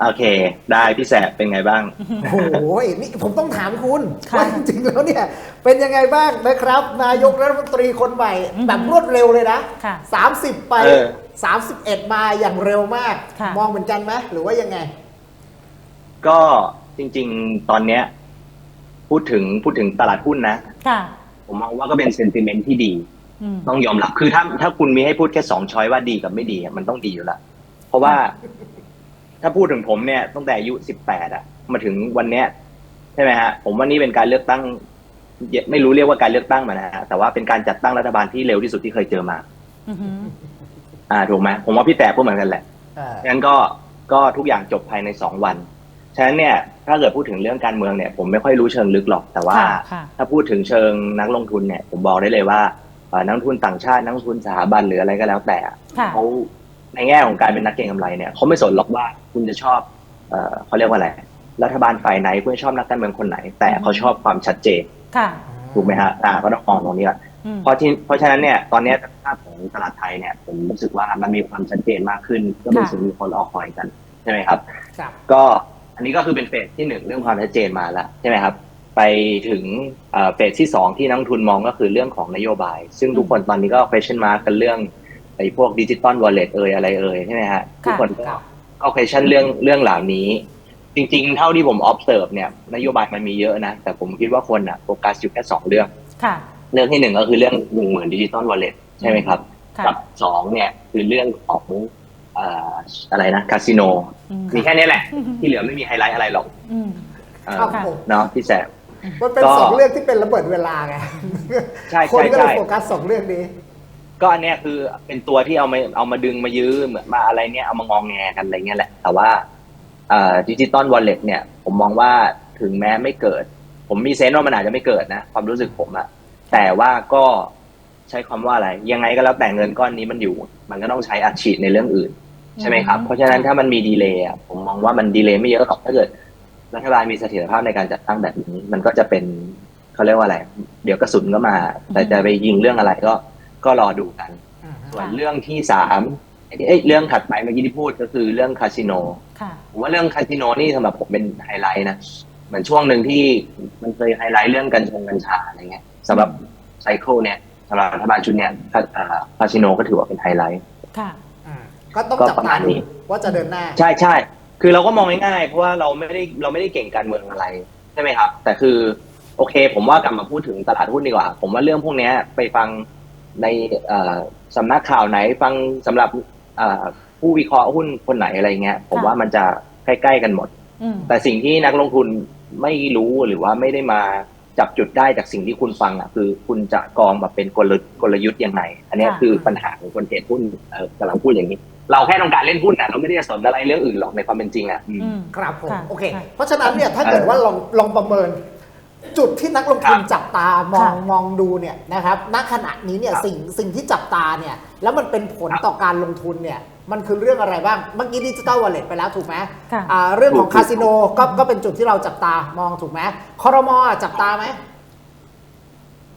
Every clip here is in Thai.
โอเค ได้พี่แสบเป็นไงบ้าง โอ้โหนี่ผมต้องถามคุณค่ะ ว่าจริงๆแล้วเนี่ย เป็นยังไงบ้างนะครับ นายกรัฐมนตรีคนใหม่อือฮึแบบรวดเร็วเลยนะค่ะ 30 ไป เออ 31 มาอย่างเร็วมาก ค่ะ มองเหมือนกันไหมหรือว่ายังไง ก็จริง ๆ ตอนเนี้ย พูดถึงพูดถึงตลาดหุ้นนะ ค่ะผมมองว่าก็เป็นเซนติเมนต์ที่ดี อืม ต้องยอมรับ คือถ้าถ้าคุณมีให้พูดแค่สองช้อยว่าดีกับไม่ดีอะมันต้องดีอยู่แล้วเพราะว่า ถ้าพูดถึงผมเนี่ยตั้งแต่อายุสิบแปดอะมาถึงวันเนี้ยใช่ไหมฮะผมว่านี่เป็นการเลือกตั้ง ไม่รู้เรียกว่าการเลือกตั้งมานะฮะแต่ว่าเป็นการจัดตั้งรัฐบาลที่เร็วที่สุดที่เคยเจอมาอือหืออ่าถูกไหมผมว่าพี่แต่พูดเหมือนกันแหละอ่างั้นก็ก็ทุกอย่างจบภายในสองวันฉะนั้นเนี่ยถ้าเกิดพูดถึงเรื่องการเมืองเนี่ย ผมไม่ค่อยรู้เชิงลึกหรอก แต่ว่าค่ะค่ะถ้าพูดถึงเชิงนักลงทุนเนี่ย ผมบอกได้เลยว่าเอ่อนักลงทุนต่างชาตินักลงทุนสถาบันหรืออะไรก็แล้วแต่อะค่ะเขา ในแง่ของการเป็นนักเก็งกำไรเนี่ยเขาไม่สนหรอกว่าคุณจะชอบเอ่อเขาเรียกว่าอะไรรัฐบาลฝ่ายไหนคุณชอบนักการเมืองคนไหน แต่เขาชอบความชัดเจนค่ะถูกไหมฮะอ่าก็ต้องมองตรงนี้ก่อนอืมเพราะที่เพราะฉะนั้นเนี่ยตอนเนี้ยภาพของตลาดไทยเนี่ยผมรู้สึกว่ามันมีความชัดเจนมากขึ้น ก็เป็นค่ะสิ่งที่คนรอคอยกันใช่ไหมครับครับ ก็อันนี้ก็คือเป็นเฟสที่หนึ่งเรื่องความชัดเจนมาแล้วใช่ไหมครับ ไปถึงเอ่อเฟสที่สองที่นักลงทุนมองก็คือเรื่องของนโยบาย ซึ่งทุกคนตอนนี้ก็ question mark กันเรื่อง ไอ้พวกดิจิตอลวอลเล็ตเอ่ยอะไรเอ่ยใช่ไหมฮะทุกคนก็ครับก็ question เรื่องเรื่องเหล่านี้ จริง ๆ เท่าที่ผม observe เนี่ยนโยบายมันมีเยอะนะ แต่ผมคิดว่าคนอะโฟกัสอยู่แค่สองเรื่องค่ะเรื่องที่หนึ่งก็คือเรื่องหนึ่งหมื่นดิจิตอลวอลเล็ตใช่ไหมครับค่ะกับสองเนี่ยคือเรื่องของเอ่ออะไรนะคาสิโนอืมมีแค่นี้แหละ ที่เหลือไม่มีไฮไลท์อะไรหรอกอืมเออครับค่ะผมเนาะพี่แสบมันเป็นก็สองเรื่องที่เป็นระเบิดเวลาไงใช่คนใช่ก็เลยใช่โฟกัสสองเรื่องนี้ ก็อันเนี้ยคือเป็นตัวที่เอามาเอามาดึงมายื้อเหมือนมาอะไรเนี่ยเอามางองแงกันอะไรเงี้ยแหละ แต่ว่าดิจิตอลวอลเล็ตเนี่ย ผมมองว่าถึงแม้ไม่เกิด ผมมีเซนส์ว่ามันอาจจะไม่เกิดนะ ความรู้สึกผมอะแต่ว่าก็ใช้คำว่าอะไร ยังไงก็แล้วแต่เงินก้อนนี้มันอยู่ มันก็ต้องใช้อัดฉีดในเรื่องอื่น ใช่ไหมครับ เพราะฉะนั้นถ้ามันมีดีเลย์ผมมองว่ามันดีเลย์ไม่เยอะหรอกถ้าเกิดรัฐบาลมีเสถียรภาพในการจัดตั้งแบบนี้ มันก็จะเป็นเขาเรียกว่าอะไร เดี๋ยวกระสุนก็มา แต่จะไปยิงเรื่องอะไรก็ ก็รอดูกันส่วนเรื่องที่สามเอ้ยเรื่องถัดไปเมื่อกี้ที่พูดก็คือเรื่องคาสิโน ค่ะ ผมว่าเรื่องคาสิโนนี่สำหรับผมเป็นไฮไลท์นะเหมือนช่วงหนึ่งที่มันเคยไฮไลท์เรื่องกัญชงกัญชาอะไรเงี้ยสำหรับไซเคิลเนี่ยสำหรับรัฐบาลชุดเนี่ยคาอ่าคาสิโนก็ถือว่าเป็นไฮไลท์ ค่ะ อ่าก็ต้องก็จับประมาตาณดูนี้ ว่าจะเดินหน้า ใช่ใช่คือเราก็มองง่ายๆเพราะว่าเราไม่ได้เราไม่ได้เก่งการเมืองอะไรใช่ไหมครับ แต่คือโอเค ผมว่ากลับมาพูดถึงตลาดหุ้นดีกว่า ผมว่าเรื่องพวกเนี้ยไปฟัง ในเอ่อสำนักข่าวไหนฟังสำหรับเอ่อผู้วิเคราะห์หุ้นคนไหนอะไรเงี้ย ผมค่ะว่ามันจะใกล้ๆกันหมดอืมแต่สิ่งที่นักลงทุนไม่รู้หรือว่าไม่ได้มาจับจุดได้จากสิ่งที่คุณฟังอะคือคุณจะกองแบบเป็นกลยุทธ์กลยุทธ์ยังไง อันเนี้ยค่ะคือปัญหาของคนเทรดหุ้นเออกำลังพูดอย่างนี้ เราแค่ต้องการเล่นหุ้นนะเราไม่ได้สนอะไรเรื่องอื่นหรอกในความเป็นจริงอะอืมอืมครับผมค่ะโอเคค่ะเพราะฉะนั้นเนี่ยถ้าเกิดว่าลองลองประเมิน จุดที่นักลงทุนครับจับตามองค่ะมองดูเนี่ยนะครับณขณะนี้เนี่ยครับสิ่งสิ่งที่จับตาเนี่ยแล้วมันเป็นผลต่อการลงทุนเนี่ยมันคือเรื่องอะไรบ้าง เมื่อกี้ดิจิตอลวอลเล็ตไปแล้วถูกไหมค่ะอ่าเรื่องของถูกคาสิโนก็ก็เป็นจุดที่เราจับตามองถูกไหมคอรมอจับตาไหม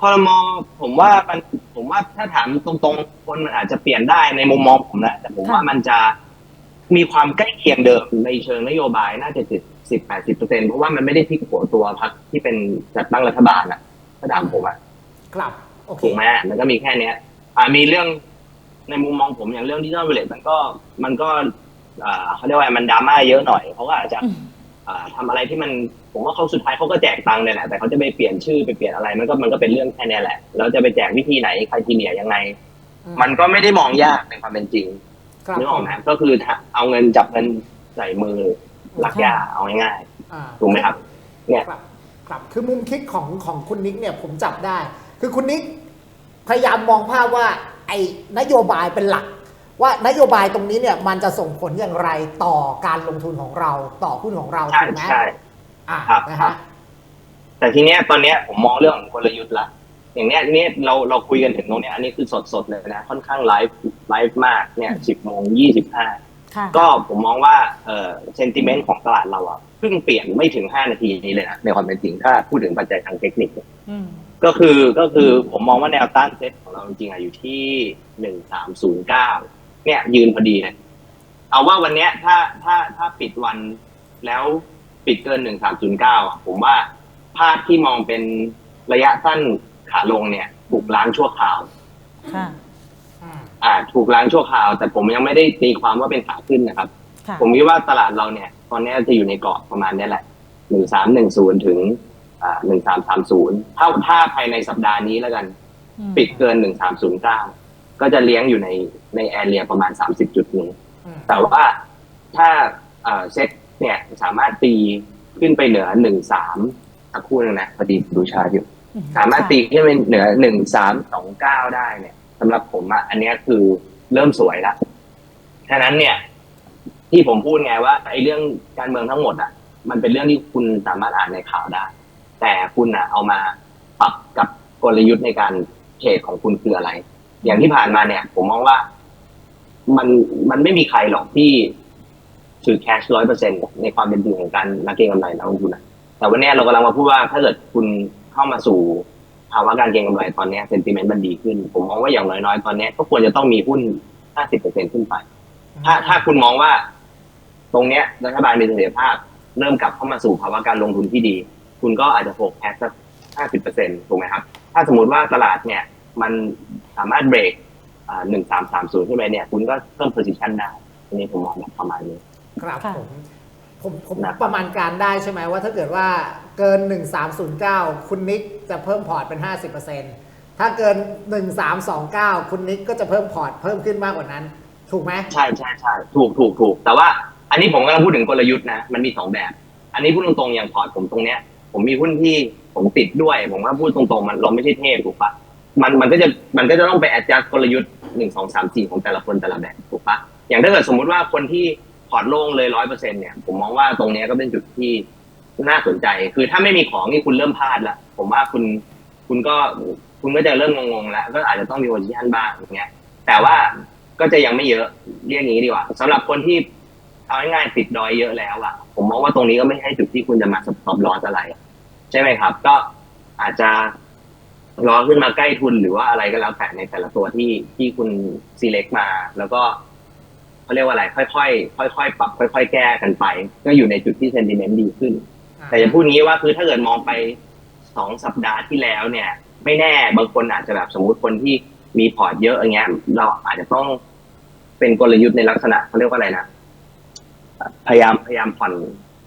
คอรมอผมว่ามันผมว่าถ้าถามตรงๆ คนมันอาจจะเปลี่ยนได้ในมุมมองผมนะแต่ผมค่ะว่ามันจะมีความใกล้เคียงเดิมในเชิงนโยบายน่าจะสิบ สิบแปดสิบเปอร์เซ็นเพราะว่ามันไม่ได้พลิกหัวตัวพรรคที่เป็นจัดตั้งรัฐบาลอะถ้าถามผมอะครับโอเคถูกไหมมันก็มีแค่เนี้ย อ่ามีเรื่องในมุมมองผมอย่างเรื่องดิจิทัลเวลเลตมันก็มันก็อ่าเขาเรียกว่ามันดราม่าเยอะหน่อยเขาก็อาจจะอืมอ่าทำอะไรที่มันผมว่าเขาสุดท้ายเขาก็แจกตังค์เนี่ยแหละแต่เขาจะไปเปลี่ยนชื่อไปเปลี่ยนอะไร มันก็มันก็เป็นเรื่องแค่เนี้ยแหละแล้วจะไปแจกวิธีไหนใครทีเนียยังไงอืมมันก็ไม่ได้มองยากในความเป็นจริงครับนึกออกไหมก็คือถ้าเอาเงินจับเงินใส่มือ ลักยาเอาง่ายอ่าๆถูกไหมครับ เนี่ยครับครับคือมุมคิดของของคุณนิกเนี่ยผมจับได้ คือคุณนิกพยายามมองภาพว่าไอ้นโยบายเป็นหลัก ว่านโยบายตรงนี้เนี่ยมันจะส่งผลอย่างไรต่อการลงทุนของเราต่อหุ้นของเราใช่ถูกไหมใช่อ่าครับนะครัฮะบแต่ทีเนี้ยตอนเนี้ยผมมองเรื่องของกลยุทธ์ละอย่างเนี้ยเนี้ยเราเราคุยกันถึงตรงเนี้ยอันนี้คือสดสดๆเลยนะ ค่อนข้างไลฟ์ไลฟ์มากเนี่ยสิบโมงยี่สิบห้าค่ะ ก็ผมมองว่าเออเซนติเมนต์ของตลาดเราอะเพิ่งเปลี่ยนไม่ถึงห้านาทีนี้เลยนะในความเป็นจริงถ้าพูดถึงปัจจัยทางเทคนิคเนี่ยอืมก็คือก็คือผมมองว่าแนวต้านเซ็ตของเราจริงๆอะอยู่ที่หนึ่งสามศูนย์เก้าเนี่ย ยืนพอดีเลยเอาว่าวันเนี้ยถ้าถ้าถ้าปิดวันแล้วปิดเกินหนึ่งสามศูนย์เก้าผมว่าภาพที่มองเป็นระยะสั้นขาลงเนี่ยถูกล้างชั่วคราวค่ะ อืมอ่าถูกล้างชั่วคราว แต่ผมยังไม่ได้ตีความว่าเป็นขาขึ้นนะครับ ค่ะผมคิดว่าตลาดเราเนี่ย ตอนนี้จะอยู่ในกรอบประมาณเนี้ยแหละหนึ่งสามหนึ่งศูนย์ถึงอ่าหนึ่งสามสามศูนย์ถ้าถ้าภายในสัปดาห์นี้แล้วกัน อืมปิดเกินหนึ่งสามศูนย์เก้าก็จะเลี้ยงอยู่ในในแอเรียประมาณสามสิบจุดนี้ อืมแต่ว่าถ้าเอ่อเซ็ตเนี่ยสามารถตีขึ้นไปเหนือหนึ่งสามสักครู่หนึงนะพอดีดูชาร์ตอยู่อืสามารถตีขึ้นไปเหนือหนึ่งสามสองเก้าได้เนี่ย สำหรับผมอะอันนี้คือเริ่มสวยละฉะนั้นเนี่ย ที่ผมพูดไงว่าไอ้เรื่องการเมืองทั้งหมดอะมันเป็นเรื่องที่คุณสามารถอ่านในข่าวได้ แต่คุณอะเอามาปรับกับกลยุทธ์ในการเทรดของคุณคืออะไร อย่างที่ผ่านมาเนี่ย ผมมองว่า มันมันไม่มีใครหรอกที่ถือแคชร้อยเปอร์เซ็นในความเป็นจริงของการนักเก็งกำไรนักลงทุนนะแต่วันนี้เรากำลังมาพูดว่าถ้าเกิดคุณเข้ามาสู่ ภาวะการเก็งกำไรตอนเนี้เซนติเมนต์มันดีขึ้น ผมมองว่าอย่างน้อยๆ ตอนเนี้ยก็ควรจะต้องมีหุ้นห้าสิบเปอร์เซ็นขึ้นไป ถ้าถ้าคุณมองว่า ตรงเนี้ยรัฐบาลมีเสถียรภาพ เริ่มกลับเข้ามาสู่ภาวะการลงทุนที่ดี คุณก็อาจจะโฟกัสสักห้าสิบเปอร์เซ็นถูกไหมครับ ถ้าสมมติว่าตลาดเนี่ย มันสามารถเบรกหนึ่งสามสามศูนย์ขึ้นไปเนี่ย คุณก็เพิ่ม position ได้อันนี้ผมมองแบบประมาณนี้ ครับค่ะผม ผมผมประมาณการได้ใช่ไหมว่าถ้าเกิดว่าเกิน 1309 คุณนิกจะเพิ่มพอร์ตเป็น 50%ถ้าเกิน 1329 คุณนิกก็จะเพิ่มพอร์ตเพิ่มขึ้นมากกว่านั้น ถูกไหมใช่ใช่ใช่ถูกถูกถูกแต่ว่าอันนี้ผมกำลังพูดถึงกลยุทธ์นะ มันมีสองแบบ อันนี้พูดตรงๆอย่างพอร์ตผมตรงเนี้ย ผมมีหุ้นที่ผมติดด้วย ผมว่าพูดตรงๆ มันเราไม่ใช่เทพถูกปะมันมันก็จะมันก็จะต้องไป adjust กลยุทธ์หนึ่งสองสามสี่ของแต่ละคนแต่ละแบบถูกปะอย่างถ้าเกิดสมมุติว่าคนที่ อร์ตโล่งเลยร้อยเปอร์เซ็นเนี่ยผมมองว่าตรงนี้ก็เป็นจุดที่น่าสนใจ คือถ้าไม่มีของนี่คุณเริ่มพลาดละผมว่าคุณคุณก็คุณก็จะเริ่มงงๆแล้วก็อาจจะต้องมี position บ้างอย่างเงี้ย แต่ว่าก็จะยังไม่เยอะเรียกงี้ดีกว่าสำหรับคนที่เอาง่ายๆติดดอยเยอะแล้วอะผมมองว่าตรงนี้ก็ไม่ใช่จุดที่คุณจะมาสต็อปลอสอะไร ใช่ไหมครับ ก็อาจจะรอขึ้นมาใกล้ทุนหรือว่าอะไรก็แล้วแต่ในแต่ละตัวที่ที่คุณ select มา แล้วก็ เขาเรียกว่าอะไร ค่อยๆค่อยๆปรับค่อยๆแก้กันไป ก็อยู่ในจุดที่ sentiment ดีขึ้น แต่จะพูดงี้ว่าคือถ้าเกิดมองไปสองสัปดาห์ที่แล้วเนี่ย ไม่แน่บางคนอาจจะแบบสมมุติคนที่มีพอร์ตเยอะอย่างเงี้ย เราอาจจะต้องเป็นกลยุทธ์ในลักษณะเขาเรียกว่าอะไรนะพยายามพยายามผ่อน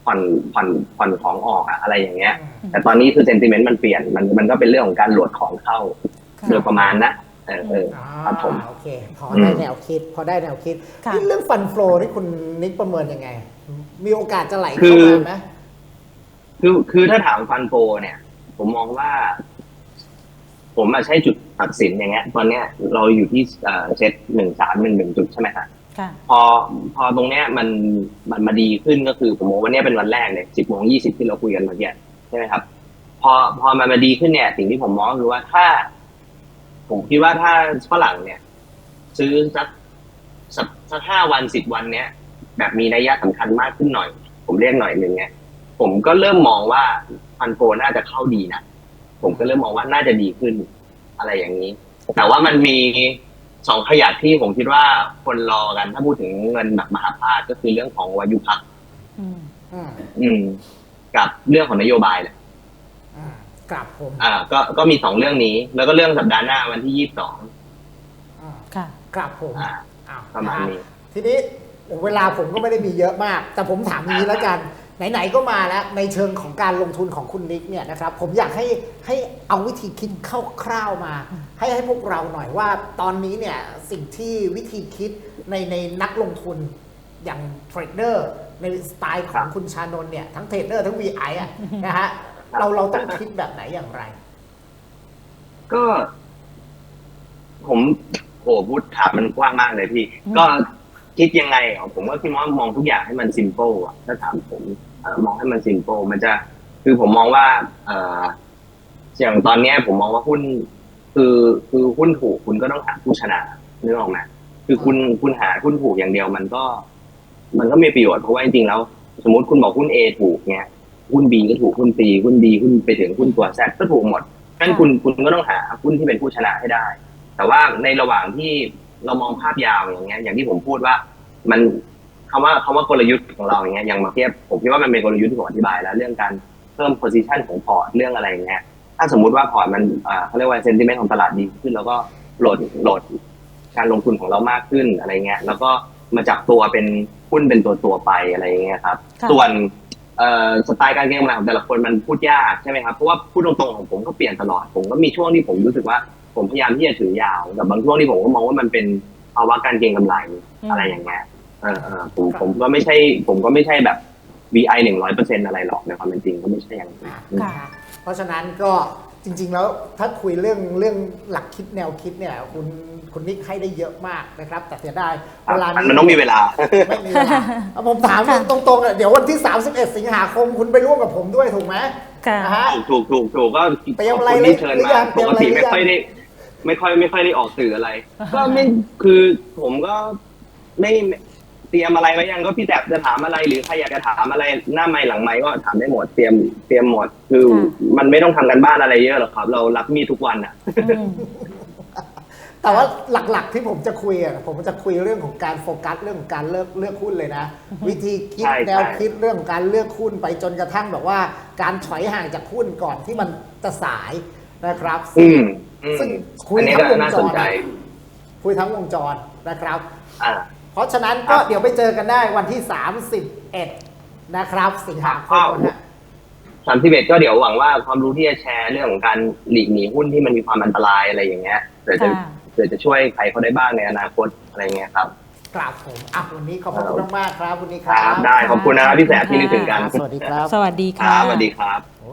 ผ่อนผ่อนผ่อนของออกอะอะไรอย่างเงี้ย แต่ตอนนี้คือเซนติเมนต์มันเปลี่ยนมันมันก็เป็นเรื่องของการโหลดของเข้าค่ะโดยประมาณนะ เออเอออ่าครับผม โอเค พอได้อืมแนวคิด พอได้แนวคิดค่ะ นี่เรื่องฟันโฟลที่คุณนิกประเมินยังไง มีโอกาสจะไหลคืเข้าอมาไหมคือคือถ้าถามฟันโปเนี่ย ผมมองว่า ผมมาใช้จุดตัดสินอย่างเงี้ย ตอนเนี้ยเราอยู่ที่เอ่อเซตหนึ่งสามหนึ่งหนึ่งจุดใช่ไหมครับค่ะ พอพอตรงเนี้ยมันมันมาดีขึ้นก็คือผมมองวันเนี้ยเป็นวันแรกเลยสิบโมงยี่สิบที่เราคุยกันเมื่อกี้ใช่ไหมครับ พอพอมันมาดีขึ้นเนี่ย สิ่งที่ผมมองคือว่าถ้า ผมคิดว่าถ้าฝรั่งเนี่ย ซื้อสักสักสักห้าวันสิบวันเนี้ยแบบมีนัยยะสำคัญมากขึ้นหน่อย ผมเรียกหน่อยหนึ่งเนี่ยผมก็เริ่มมองว่าฟันโกน่าจะเข้าดีนะผมก็เริ่มมองว่าน่าจะดีขึ้นอะไรอย่างนี้ แต่ว่ามันมีสองขยักที่ผมคิดว่าคนรอกันถ้าพูดถึงเงินแบบมหาภาคก็คือเรื่องของวายุพักอืมอืมอืมกับเรื่องของนโยบายแหละ อืมกลับผมอ่าก็ก็มีสองเรื่องนี้ แล้วก็เรื่องสัปดาห์หน้าวันที่ยี่สิบสองอืมค่ะกลับผมอ่าอ้าวประมาณนฮนี้ทีนี้เวลาผมก็ไม่ได้มีเยอะมาก แต่ผมถามนี้แล้วกันไหนๆก็มาแล้วในเชิงของการลงทุนของคุณนิกเนี่ยนะครับ ผมอยากให้ให้เอาวิธีคิดคร่าวๆมา ให้ให้พวกเราหน่อยว่า ตอนนี้เนี่ยสิ่งที่วิธีคิดในในนักลงทุนอย่างเทรดเดอร์ในสไตล์ของคุณชานนท์เนี่ยทั้งเทรดเดอร์ทั้ง VI อะนะฮะ เราเราต้องคิดแบบไหนอย่างไร ก็ ผมโอ้พูดถามมันกว้างมากเลยพี่อืมก็คิดยังไงอะผมก็คิดว่ามองทุกอย่างให้มันซิม p ป e อะถ้าถามผมเอ่อมองให้มันซิม p ป e มันจะ คือผมมองว่า เอ่ออย่างตอนเนี้ย ผมมองว่าหุ้น คือคือหุ้นถูกคุณก็ต้องหาผู้ชนะนึกออกไหมคือคุณคุณหาหุ้นถูกอย่างเดียวมันก็ มันก็ไม่ประโยชน์เพราะว่าจริงๆแล้ว สมมติคุณบอกหุ้น A ถูกเนี่ย หุ้น B ก็ถูกหุ้น C หุ้น D หุ้นไปถึงหุ้นตัว Z ก็ถูกหมดงั้นคุณคุณก็ต้องหาหุ้นที่เป็นผู้ชนะให้ได้ แต่ว่าในระหว่างที่เรามองภาพยาวอย่างเงี้ย อย่างที่ผมพูดว่า มันคำว่าคำว่ากลยุทธ์ของเราอย่างเงี้ยอย่างมาเทียบผมคิดว่ามันเป็นกลยุทธ์ที่ผมอธิบายแล้ว เรื่องการเพิ่ม position ของพอร์ตเรื่องอะไรอย่างเงี้ยถ้าสมมุติว่าพอร์ตมันอ่าเขาเรียกว่า sentiment ของตลาดดีขึ้น แล้วก็โหลดโหลดการลงทุนของเรามากขึ้นอะไรเงี้ยแล้วก็มาจับตัวเป็นหุ้นเป็นตัวตัวๆไปอะไรเงี้ยครับค่ะส่วนเอ่อ สไตล์การเก็งกำไรของแต่ละคนมันพูดยากใช่ไหมครับเพราะว่าพูดตรงๆของผมก็เปลี่ยนตลอดผมก็มีช่วงที่ผมรู้สึกว่าผมพยายามที่จะถือยาวแต่บางช่วงที่ผมก็มองว่ามันเป็นภาวะการเก็งกำไรอะไรอย่างเงี้ยเออเออผมผมก็ไม่ใช่ ผมก็ไม่ใช่แบบ VI หนึ่งร้อยเปอร์เซ็นอะไรหรอกในความเป็นจริงก็ไม่ใช่อย่างนั้นค่ะเพราะฉะนั้นก็ จริง ๆ แล้วถ้าคุยเรื่องเรื่องหลักคิดแนวคิดเนี่ย คุณคุณนิกให้ได้เยอะมากนะครับ แต่เสียดายครัเวบลามันนี้มันต้องมีเวลาไม่มีเวลาเอาผมถามค่ะตรงๆอะเดี๋ยววันที่ 31 สิงหาคมคุณไปร่วมกับผมด้วยถูกไหมค่ะนะฮะถูกถูกถูกถูกก็เตรียมขอบอะไรคุณที่เชิญหรือมายังเตรีปยมกอะไรติหรือไม่ยังค่อยได้ไม่ค่อยไม่ค่อยได้ออกสื่ออะไร ก็ไม่คือผมก็ไม่ไม่ เตรียมอะไรไว้ยังก็พี่แตบจะถามอะไรหรือใครอยากจะถามอะไรหน้าไม้หลังไม้ก็ถามได้หมดเตรียมเตรียมหมดคือค่ะมันไม่ต้องทำกันบ้านอะไรเยอะหรอกครับ เรารับมีดทุกวันอะอืมแต่ว่าหลักๆที่ผมจะคุยอะผมจะคุยเรื่องของการโฟกัสเรื่องของการเลือกเลือกหุ้นเลยนะ วิธีคิดใช่แนวใช่คิดเรื่องของการเลือกหุ้นไปจนกระทั่งแบบว่า การถอยห่างจากหุ้นก่อนที่มันจะสายนะครับ อืมอืมซึ่งคุยอันนี้ทั้งก็วงน่าจสนรใจคุยทั้งวงจรนะครับ อ่า เพราะฉะนั้นครัก็บเดี๋ยวไปเจอกันได้วันที่ 31 นะครับสิงหาคครัมบนะฮะสามสิบเอ็ดก็เดี๋ยวหวังว่าความรู้ที่จะแชร์เรื่องของการหลีกหนีหุ้นที่มันมีความอันตรายอะไรอย่างเงี้ยเผื่อจะค่ะ เผื่อจะช่วยใครเขาได้บ้างในอนาคตอะไรเงี้ยครับ กราบผมอะวันนี้ขอบคุณมากๆครับวันนี้คครัรับ บ ได้ขอบคุณนะครับพี่แสบที่นึกถึงกันสวัสดีครับ สวัสดีคค่ะ รับสวัสดีครับ